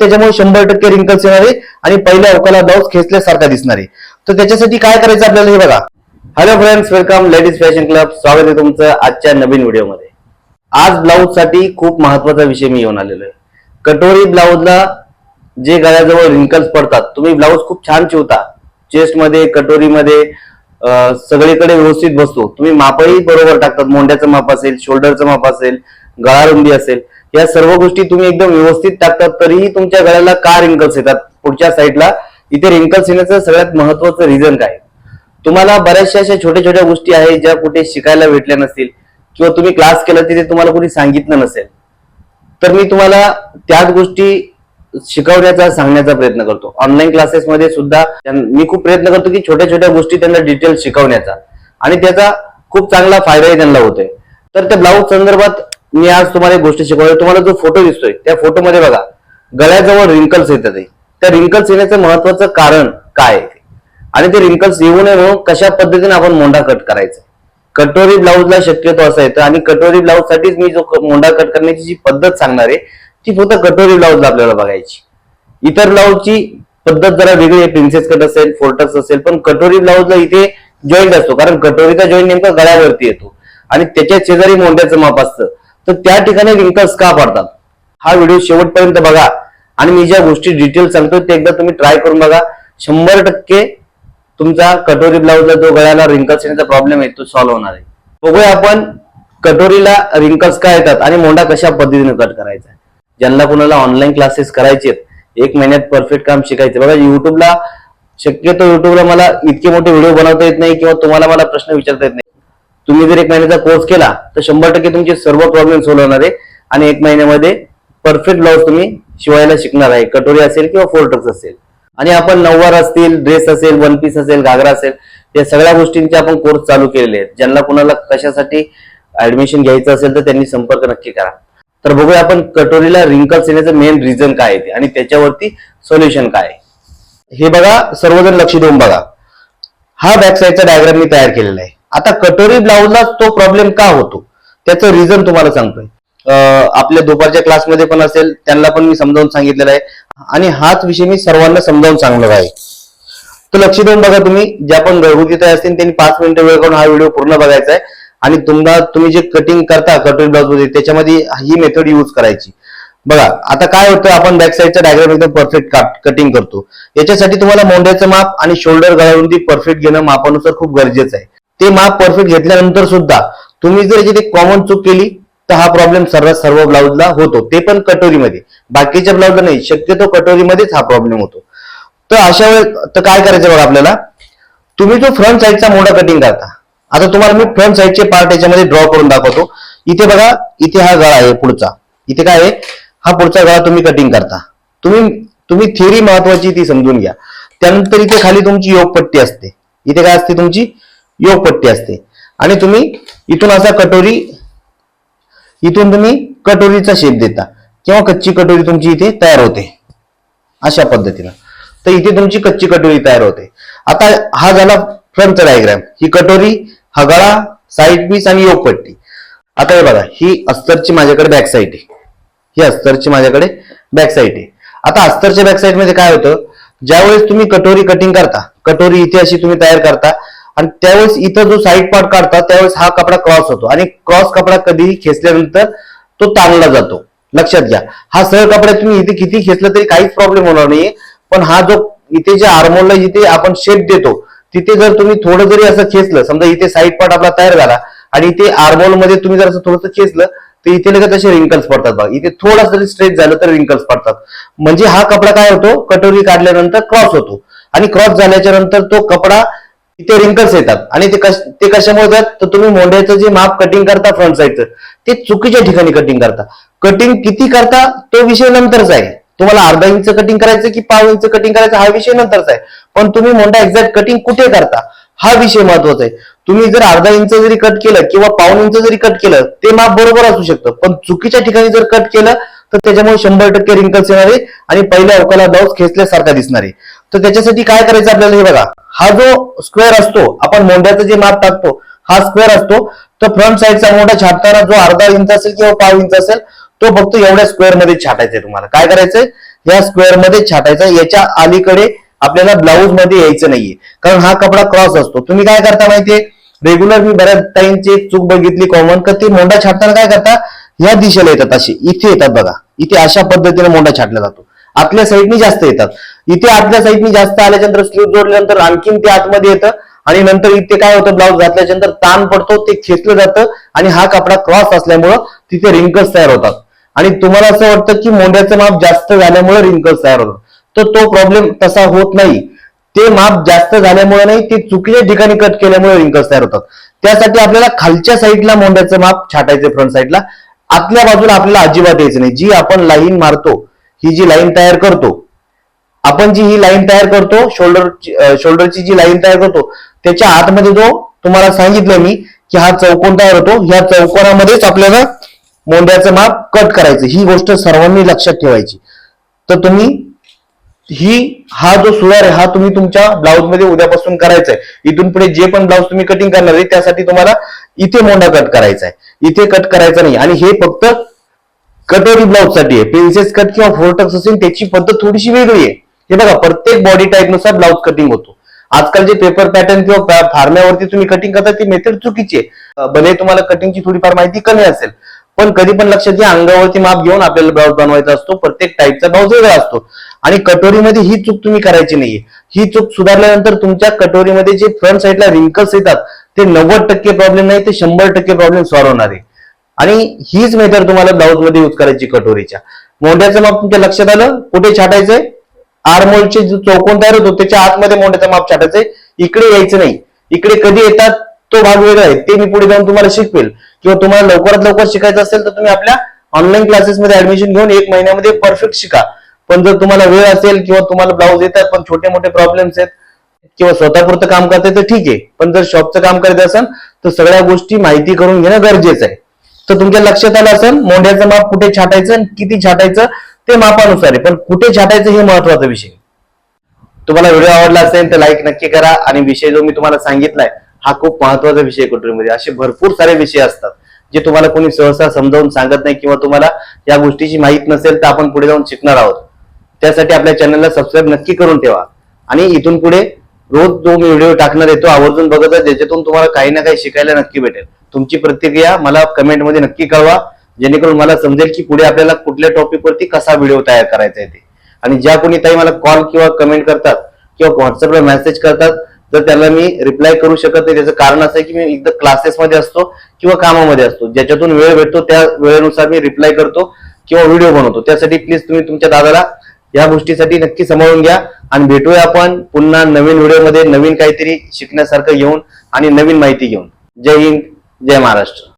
त्याच्यामुळे शंभर टक्के रिंकल्स येणार आहे आणि पहिल्या अवकाला ब्लाऊज खेचल्यासारखा दिसणार आहे. तर त्याच्यासाठी काय करायचं आपल्याला हे बघा. Hello friends welcome ladies fashion club स्वागत आहे तुमचं आजच्या नवीन व्हिडिओमध्ये. आज ब्लाऊजसाठी खूप महत्त्वाचा विषय मी घेऊन आलेलो आहे. कटोरी ब्लाऊजला जे गळ्याजवळ रिंकल्स पडतात तुम्ही ब्लाऊज खूप छान शिवता. चेस्टमध्ये कटोरीमध्ये सगळीकडे व्यवस्थित बसतो. तुम्ही मापही बरोबर टाकतात. मोंड्याचं माप असेल शोल्डरचं माप असेल गळा रुंदी असेल. या सर्व गोष्टी तुम्ही एकदम व्यवस्थित टाकतात तरीही तुमच्या गळ्याला का रिंकल्स येतात? पुढच्या साईडला इथे रिंकल्स येण्याचं सगळ्यात महत्वाचं रिझन काय? तुम्हाला बऱ्याचशा अशा छोट्या छोट्या गोष्टी आहेत ज्या कुठे शिकायला भेटल्या नसतील किंवा तुम्ही क्लास केला तिथे तुम्हाला कुणी सांगितलं नसेल. तर मी तुम्हाला त्याच गोष्टी शिकवण्याचा सांगण्याचा प्रयत्न करतो. ऑनलाईन क्लासेसमध्ये सुद्धा मी खूप प्रयत्न करतो की छोट्या छोट्या गोष्टी त्यांना डिटेल शिकवण्याचा. आणि त्याचा खूप चांगला फायदाही त्यांना होतोय. तर त्या ब्लाऊज संदर्भात मी आज तुम्हाला एक गोष्ट शिकवणार तुम्हाला जो फोटो दिसतोय त्या फोटोमध्ये बघा गळ्याजवळ रिंकल्स येतात त्या रिंकल्स येण्याचं महत्वाचं कारण काय आहे आणि ते रिंकल्स येऊ नये म्हणून कशा पद्धतीने आपण मोंडा कट करायचा कटोरी ब्लाऊजला शक्यतो असं येतं. आणि कटोरी ब्लाऊज साठीच मी जो मोंडा कट करण्याची जी पद्धत सांगणार आहे ती फक्त कटोरी ब्लाऊजला आपल्याला बघायची. इतर ब्लाऊजची पद्धत जरा वेगळी आहे. प्रिन्सेस कट असेल फोल्टर्स असेल पण कटोरी ब्लाऊजला इथे जॉईंट असतो. कारण कटोरीचा जॉईंट नेमका गळ्यावरती येतो. आणि त्याच्या शेजारी मोंड्याचं माप असतं. तर त्या ठिकाणी रिंकल्स का पडतात? हा व्हिडिओ शेवटपर्यंत बघा. आणि मी ज्या गोष्टी डिटेल सांगतो ते एकदा तुम्ही ट्राय करून बघा. शंभर टक्के तुमचा कटोरी ब्लाऊजला जो गळ्याला रिंकल्स येण्याचा प्रॉब्लेम आहे तो सॉल्व्ह होणार आहे. बघूया आपण कटोरीला रिंकल्स का येतात आणि मोंडा कशा पद्धतीने कट करायचा आहे. ज्यांना कुणाला ऑनलाईन क्लासेस करायचे एक महिन्यात परफेक्ट काम शिकायचं बघा युट्यूबला शक्यतो युट्यूबला मला इतके मोठे व्हिडिओ बनवता येत नाही किंवा तुम्हाला मला प्रश्न विचारता येत नाही. तुम्ही जर एक महिन्याचा कोर्स केला तर शंभर टक्के तुमचे सर्व प्रॉब्लेम सोल्व्ह होणार आहे. आणि एक महिन्यामध्ये परफेक्ट ब्लाऊज तुम्ही शिवायला शिकणार आहे. कटोरी असेल किंवा फोर्टक्स असेल. आणि आपण नऊवार असतील ड्रेस असेल वन पीस असेल घागरा असेल या सगळ्या गोष्टींचे आपण कोर्स चालू केलेले आहेत. ज्यांना कुणाला कशासाठी ऍडमिशन घ्यायचं असेल तर त्यांनी संपर्क नक्की करा. तर बघूया आपण कटोरीला रिंकल्स येण्याचं मेन रिझन काय आहे ते आणि त्याच्यावरती सोल्युशन काय आहे. हे बघा सर्वजण लक्ष देऊन बघा. हा बॅक साईडचा डायग्राम मी तयार केलेला आहे. आता कटोरी ब्लाऊजला तो प्रॉब्लेम का होतो? त्याचं रिझन तुम्हाला सांगतोय. आपल्या दुपारच्या क्लासमध्ये पण असेल त्यांना पण मी समजावून सांगितलेलं आहे. आणि हाच विषय मी सर्वांना समजावून सांगणार आहे. तर लक्ष देऊन बघा तुम्ही ज्या पण घरगुती तयार असतील त्यांनी पाच मिनिटं वेळ करून हा व्हिडिओ पूर्ण बघायचा आहे. आणि तुम्हाला तुम्ही जे कटिंग करता कटोरी ब्लाऊजमध्ये त्याच्यामध्ये ही मेथड यूज करायची. बघा आता काय होतं आपण बॅक साईडचा डायग्राम एकदम परफेक्ट कटिंग करतो. याच्यासाठी तुम्हाला मोंड्याचं माप आणि शोल्डर गळारुंदी परफेक्ट घेणं मापानुसार खूप गरजेचं आहे. ते माप परफेक्ट घेतल्यानंतर सुद्धा तुम्ही जर याची कॉमन चूक केली तर हा प्रॉब्लेम सर्व सर्व ब्लाऊजला होतो. ते पण कटोरीमध्ये. बाकीच्या ब्लाऊजला नाही. शक्यतो कटोरीमध्येच हा प्रॉब्लेम होतो. तर अशा वेळेस तर काय करायचं बघा आपल्याला? तुम्ही जो फ्रंट साईडचा मोठा कटिंग करता आता तुम्हाला मी फ्रंट साईडचे पार्ट याच्यामध्ये ड्रॉ करून दाखवतो. इथे बघा इथे हा गळा आहे पुढचा. इथे काय आहे? हा पुढचा गळा तुम्ही कटिंग करता. तुम्ही तुम्ही थिअरी महत्वाची ती समजून घ्या. त्यानंतर इथे खाली तुमची योगपट्टी असते. इथे काय असते तुमची? योगपट्टी असते. आणि तुम्ही इथून असा कटोरी इथून तुम्ही कटोरीचा शेप देता. किंवा कच्ची कटोरी तुमची इथे तयार होते. अशा पद्धतीनं. तर इथे तुमची कच्ची कटोरी तयार होते. आता हा झाला फ्रंटचा डायग्राम ही कटोरी हा गळा साईड पीस आणि योगपट्टी. आता हे बघा ही अस्तरची माझ्याकडे बॅक साईड आहे. ही अस्तरची माझ्याकडे बॅक साईड आहे. आता अस्तरच्या बॅक साईडमध्ये काय होतं? ज्यावेळेस तुम्ही कटोरी कटिंग करता कटोरी इथे अशी तुम्ही तयार करता आणि त्यावेळेस इथं जो साईड पार्ट काढतात त्यावेळेस हा कपडा क्रॉस होतो. आणि क्रॉस कपडा कधीही खेचल्यानंतर तो ताणला जातो. लक्षात घ्या. हा सरळ कपडा तुम्ही इथे किती खेचला तरी काहीच प्रॉब्लेम होणार नाहीये. पण हा जो इथे जे आर्मोलला जिथे आपण शेप देतो तिथे जर तुम्ही थोडं जरी असं खेचलं समजा इथे साईड पार्ट आपला तयार झाला आणि इथे आर्मोलमध्ये तुम्ही जर असं थोडंसं खेचलं तर इथे लगेच असे रिंकल्स पडतात बघा. इथे थोडस जरी स्ट्रेच झालं तर रिंकल्स पडतात. म्हणजे हा कपडा काय होतो? कटोरी काढल्यानंतर क्रॉस होतो. आणि क्रॉस झाल्याच्यानंतर तो कपडा इथे रिंकल्स येतात. आणि ते कश ते कशामुळे होतात? तर तुम्ही मोंढ्याचं जे माप कटिंग करता फ्रंट साईडचं ते चुकीच्या ठिकाणी कटिंग करता. कटिंग किती करता? तो विषय नंतरचा आहे. तुम्हाला अर्धा इंच कटिंग करायचं की पाव इंच कटिंग करायचं हा विषय नंतरचा आहे. पण तुम्ही मोंढा एक्झॅक्ट कटिंग कुठे करता? हा विषय महत्त्वाचा आहे. तुम्ही जर अर्धा इंच जरी कट केलं किंवा पाऊन इंच जरी कट केलं ते माप बरोबर असू शकतं. पण चुकीच्या ठिकाणी जर कट केलं तर त्याच्यामुळे शंभर टक्के रिंकल्स येणार आहे आणि पहिल्या अवकाला ब्लाऊज खेचल्यासारखा दिसणार आहे. तर त्याच्यासाठी काय करायचं आपल्याला हे बघा. हा जो स्क्वेअर असतो आपण मोंढ्याचं जे माप टाकतो हा स्क्वेअर असतो तर फ्रंट साईडचा मोठा छाटताना जो अर्धा इंच असेल किंवा पाव इंच असेल तो फक्त एवढ्या स्क्वेअरमध्ये छाटायचा तुम्हाला. काय करायचंय? या स्क्वेअरमध्ये छाटायचा याच्या अलीकडे आपल्याला ब्लाऊजमध्ये यायचं नाहीये. कारण हा कपडा क्रॉस असतो. तुम्ही काय करता माहितीये? रेग्युलर मी बऱ्याच टाइमची चूक बघितली कॉमन का ते मोंडा छाटताना काय करता? ह्या दिशेला येतात असे. इथे येतात बघा. इथे अशा पद्धतीने मोंडा छाटला जातो. आतल्या साईडनी जास्त येतात. इथे आतल्या साईडनी जास्त आल्याच्यानंतर स्लीव जोडल्यानंतर आणखीन ते आतमध्ये येतं. आणि नंतर इथे काय होतं ब्लाऊज घातल्याच्यानंतर ताण पडतो ते खेचलं जातं आणि हा कपडा क्रॉस असल्यामुळं तिथे रिंकल्स तयार होतात. आणि तुम्हाला असं वाटतं की मोंड्याचं माप जास्त झाल्यामुळे रिंकल्स तयार होतात. तर तो प्रॉब्लेम तसा होत नाही. ते माप जास्त झाल्यामुळे नाही ते चुकीच्या ठिकाणी कट केल्यामुळे रिंकल्स तयार होतात. त्यासाठी आपल्याला खालच्या साईडला मोंड्याचं माप छाटायचं फ्रंट साईडला आतल्या बाजूला आपल्याला अजिबात यायचं नाही. जी आपण लाईन मारतो ही जी लाईन तयार करतो आपण जी ही लाईन तयार करतो शोल्डर शोल्डरची जी लाईन तयार करतो त्याच्या आतमध्ये जो तुम्हाला सांगितलं मी की हा चौकोन तयार होतो ह्या चौकोनामध्येच आपल्याला मोंड्याचं माप कट करायचं. ही गोष्ट सर्वांनी लक्षात ठेवायची. तर तुम्ही ही हा जो सुधार आहे हा तुम्ही तुमच्या ब्लाऊजमध्ये उद्यापासून करायचा आहे इथून पुढे जे पण ब्लाऊज तुम्ही कटिंग करणार आहे त्यासाठी तुम्हाला इथे मोंडा कट करायचा आहे इथे कट करायचा नाही. आणि हे फक्त कटोरी ब्लाऊजसाठी आहे. पेन्सेस कट किंवा फोरटक्स असेल त्याची पद्धत थोडीशी वेगळी आहे. हे बघा प्रत्येक बॉडी टाईपनुसार ब्लाऊज कटिंग होतो. आजकाल जे पेपर पॅटर्न किंवा फार्म्यावरती तुम्ही कटिंग करता ती मेथड चुकीची आहे. भले तुम्हाला कटिंगची थोडीफार माहिती कमी असेल पण कधी पण लक्षात घ्या अंगावरती माप घेऊन आपल्याला ब्लाऊज बनवायचा असतो. प्रत्येक टाईपचा ब्लाऊज वेगळा असतो. आणि कटोरीमध्ये ही चूक तुम्ही करायची नाहीये. ही चूक सुधारल्यानंतर तुमच्या कटोरीमध्ये जे फ्रंट साईडला रिंकल्स येतात ते नव्वद टक्के प्रॉब्लेम नाही ते शंभर टक्के प्रॉब्लेम सॉल्व्ह होणार आहे. आणि हीच मेथड तुम्हाला ब्लाऊजमध्ये युज करायची कटोरीच्या. मोंड्याचं माप तुमच्या लक्षात आलं? कुठे छाटायचंय? आरमोलचे जो चौकोन तयार होतो त्याच्या आतमध्ये मोंड्याचं माप छाटायचंय इकडे यायचं नाही. इकडे कधी येतात तो भाग वेगळा आहे. ते मी पुढे जाऊन तुम्हाला शिकवेल. किंवा तुम्हाला लवकरात लवकर शिकायचं असेल तर तुम्ही आपल्या ऑनलाईन क्लासेसमध्ये ऍडमिशन घेऊन एक महिन्यामध्ये परफेक्ट शिका. पण जर तुम्हाला वेळ असेल किंवा तुम्हाला ब्लाऊज येतात पण छोटे मोठे प्रॉब्लेम्स आहेत किंवा स्वतःपुरतं काम करते तर ठीक आहे. पण जर शॉपचं काम करायचं असेल तर सगळ्या गोष्टी माहिती करून घेणं गरजेचं आहे. तर तुमच्या लक्षात आलं असेल मोंड्याचं माप कुठे छाटायचं आणि किती छाटायचं? ते मापानुसार आहे पण कुठे छाटायचं हे महत्त्वाचा विषय. तुम्हाला व्हिडिओ आवडला असेल तर लाईक नक्की करा आणि विषय जो मी तुम्हाला सांगितलाय हा खूप महत्त्वाचा विषय आहे असे भरपूर सारे विषय असतात जे तुम्हाला कोणी सहसा समजावून सांगत नाही किंवा तुम्हाला या गोष्टीची माहीत नसेल तर आपण पुढे जाऊन शिकणार आहोत. त्यासाठी आपल्या चॅनलला सबस्क्राईब नक्की करून ठेवा. आणि इथून पुढे रोज जो मी व्हिडिओ टाकणार आहे तो आवर्जून बघत ज्याच्यातून तुम्हाला काही ना काही शिकायला नक्की भेटेल. तुमची प्रतिक्रिया मला कमेंटमध्ये नक्की कळवा. जेणेकरून मला समजेल की पुढे आपल्याला कुठल्या टॉपिक वरती कसा व्हिडिओ तयार करायचा आहे ते. आणि ज्या कोणी ताई मला कॉल किंवा कमेंट करतात किंवा व्हॉट्सअपला मेसेज करतात तर त्याला मी रिप्लाय करू शकत नाही. त्याचं कारण असं आहे की मी एकदा क्लासेसमध्ये असतो किंवा कामामध्ये असतो. ज्याच्यातून वेळ भेटतो त्या वेळेनुसार मी रिप्लाय करतो किंवा व्हिडिओ बनवतो. त्यासाठी प्लीज तुम्ही तुमच्या दादाला या गोष्टीसाठी नक्की सांभाळून घ्या आणि भेटूया आपण पुन्हा नवीन व्हिडिओमध्ये नवीन काहीतरी शिकण्यासारखं घेऊन आणि नवीन माहिती घेऊन. जय हिंद जय महाराष्ट्र.